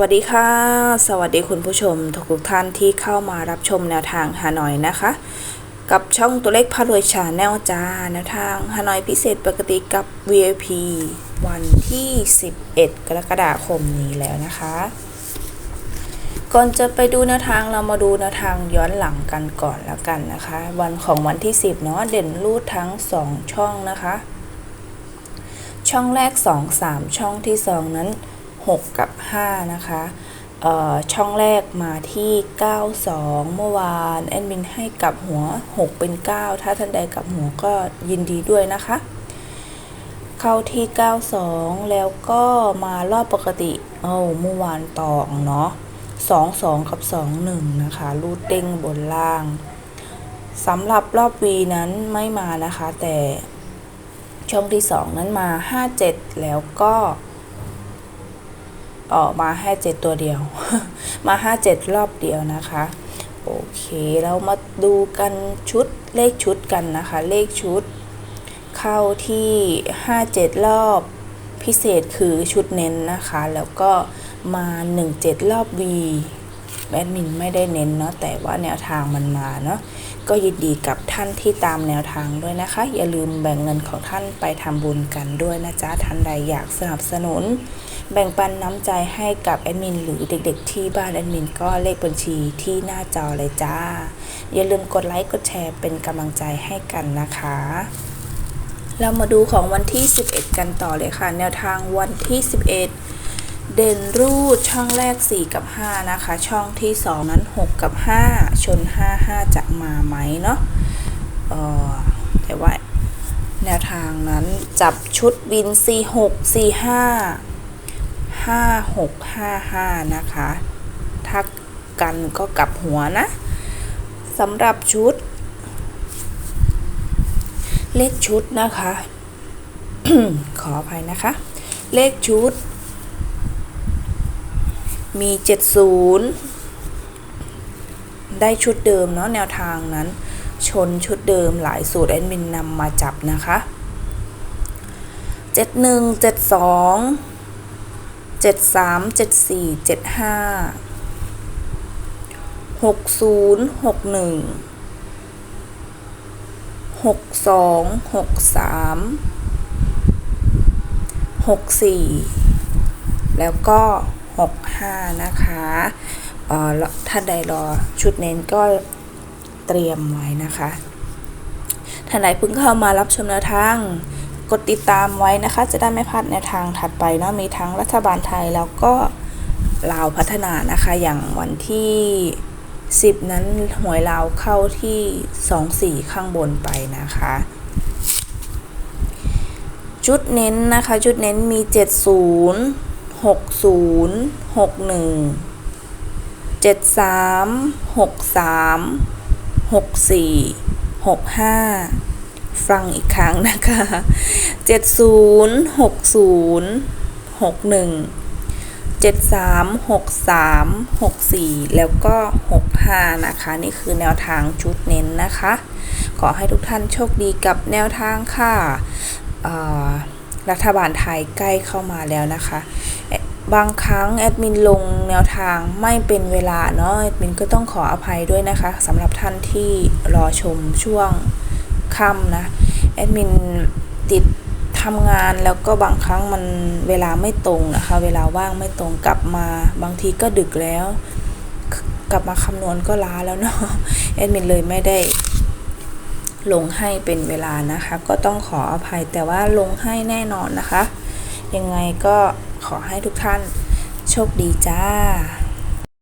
วัสดีค่ะ สวัสดีคุณผู้ชมทุกท่านที่เข้ามารับชมแนวทางฮานอยนะคะ กับช่องตัวเลขพารวยชาแนลจ้าแนวทางฮานอยพิเศษปกติกับ VIP วันที่ 11 กรกฎาคมนี้แล้วนะคะ ก่อนจะไปดูแนวทางเรามาดูแนวทางย้อนหลังกันก่อนแล้วกันนะคะ วันของวันที่ 10 เนาะเด่นรูดทั้ง 2 ช่องนะคะ ช่องแรก 2 3 ช่องที่ 2 นั้น 6 กับ 5 นะคะช่องแรกมาที่ 92 เมื่อวานแอดมินให้กลับหัว 6 เป็น 9 ถ้าท่านใดกลับหัวก็ยินดีด้วยนะคะ เข้าที่ 92 แล้วก็มารอบปกติ เอาเมื่อวานตองเนาะ22 กับ 21 นะคะ รูดเด้งบนล่างสำหรับรอบวีนั้นไม่มานะคะ แต่ช่องที่ 2 นั้นมา 57 แล้วก็ ออกมาให้เจ็ดตัวเดียว มาห้าเจ็ดรอบเดียวนะคะ โอเคเรามาดูกันชุดเลขชุดกันนะคะ เลขชุด เข้าที่ห้าเจ็ดรอบพิเศษคือชุดเน้นนะคะ แล้วก็มาหนึ่งเจ็ดรอบ V แอดมินไม่ได้เน้นเนาะแต่ว่าแนวทางมันมาเนาะ ก็ยินดีกับท่านที่ตามแนวทางด้วยนะคะ อย่าลืมแบ่งเงินของท่านไปทำบุญกันด้วยนะจ๊ะท่านใดอยากสนับสนุน แบ่งปันน้ำใจให้กับแอดมินหรือเด็กๆ ที่บ้านแอดมินก็เลขบัญชีที่หน้าจอเลยจ้า อย่าลืมกดไลค์กดแชร์เป็นกำลังใจให้กันนะคะเรามาดูของวันที่ 11 กันต่อเลยค่ะ แนวทางวันที่ 11 เด่นรูดช่องแรก 4 กับ 5 นะคะ ช่องที่ 2 นั้น 6 กับ 5 ชน 5 5 จะมาไหมเนาะเออแต่ว่าแนวทางนั้นจับชุดวิน 4 6 4 5 5 6 5 5 นะคะ ถ้ากันก็กลับหัวนะสำหรับชุด เลขชุดนะคะ ขออภัยนะคะ เลขชุด มี 70 ได้ชุดเดิมเนาะแนวทางนั้น ชนชุดเดิมหลายสูตรแอดมินนำมาจับนะคะ 71 72 73 74 75 60 61 62 63 64 แล้วก็ 65 นะคะเอ่อถ้าใดรอชุดเน้นก็เตรียมไว้นะคะ ท่านใดเพิ่งเข้ามารับชมแนวทางกดติดตามไว้นะคะ จะได้ไม่พลาดแนวทางถัดไปเนาะมีทั้งรัฐบาลไทยแล้วก็ลาวพัฒนานะคะ อย่างวันที่ 10 นั้นหวยลาวเข้าที่ 24 ข้างบนไปนะคะชุดเน้นนะคะชุดเน้นมี 70 60 61 73 63 64 65ฟังอีกครั้งนะคะ70 60 61 73 63 64แล้วก็65นะคะ นี่คือแนวทางชุดเน้นนะคะ ขอให้ทุกท่านโชคดีกับแนวทางค่ะรัฐบาลไทยใกล้เข้ามาแล้วนะคะ บางครั้งแอดมินลงแนวทางไม่เป็นเวลาเนาะแอดมินก็ต้องขออภัยด้วยนะคะสำหรับท่านที่รอชมช่วงค่ำนะแอดมินติดทำงานแล้วก็บางครั้งมันเวลาไม่ตรงนะคะ เวลาว่างไม่ตรงกลับมา บางทีก็ดึกแล้ว กลับมาคำนวณก็ล้าแล้วเนาะแอดมินเลยไม่ได้ลงให้เป็นเวลานะคะ ก็ต้องขออภัยแต่ว่าลงให้แน่นอนนะคะ ยังไงก็ ขอให้ทุกท่านโชคดีจ้า